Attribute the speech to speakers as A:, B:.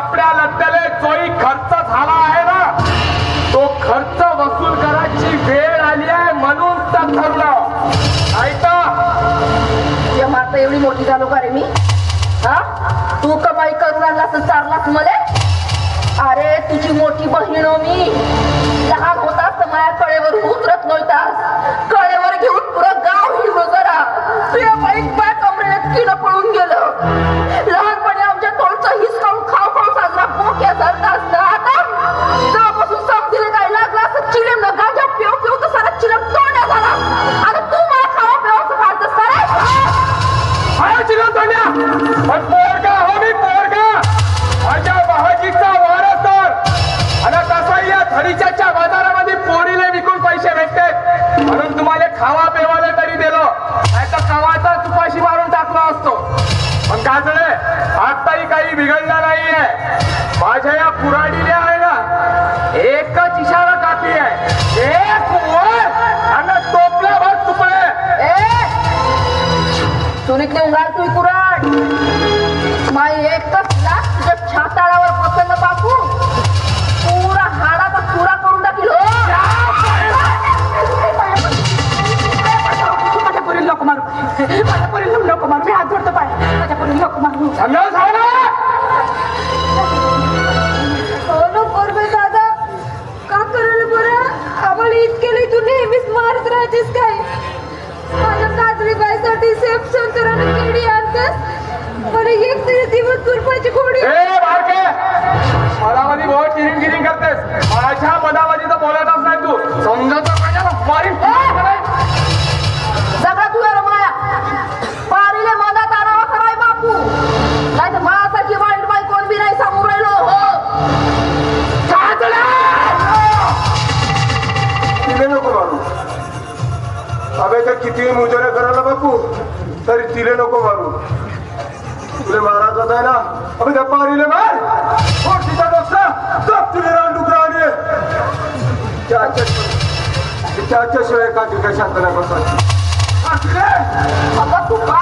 A: कपड्या लत्त्याले जोही खर्च झाला आहे ना तो खर्च वसूल करायची वेळ आली आहे म्हणून तर ठरलं. ऐका
B: माता एवढी मोठी झालो का रे मी? हा? तू कमाई करून आणलास तर चारलास मले? अरे तुझी मोठी बहीण हो मी. लहान होतास तर माझ्या कळेवर उतरत नव्हतास. कळेवर घेऊन पुरं गाव हिंडलो जरा. तुझ्या बाईक
A: बिघडलं नाहीये. माझ्या या
B: पुराणील्या सुनीतने उंगार तू कुराड. माई एकच लाख तुझ्या छाताळावर पसंत बापू. पुरा हाडाचा चुरा करून टाकील हो.
C: माझ्या लोक मारू. माझ्या लोक मारू. मी हात जोडतो पाय. माझ्या लोक मारू.
D: दादा का करायला बरं? आम्हाला इतके तू नेहमीच मारत राहतेस काय? बाईसाठी सेफ संतराने केळी आणतेस बरं एक तरी दिवस तुरपाची खोडी
A: ए बारके! पदामध्ये बहुत चिरिंग गिरिंग करतेस माझ्या तर बोलतच नाही तू. समजत मारीन
B: सगळा तू यार माया. पारीले आणावा कराय बापू. नाही तर माझ्यासारखी वाईट बाई कोण बी नाही सांगून राहिलो. हो.
E: नको मारू अबे तर कितीही मुजरे करायला बापू तरी तिले नको मारू. तुले महाराज होत आहे ना? अबे त्या पारीले बाय फोड हो, तिचा डोसा गप तिले रांडूक राणी त्याच्याशिवाय का तुझ्या शांत नाही बसायची.
B: अगं तू का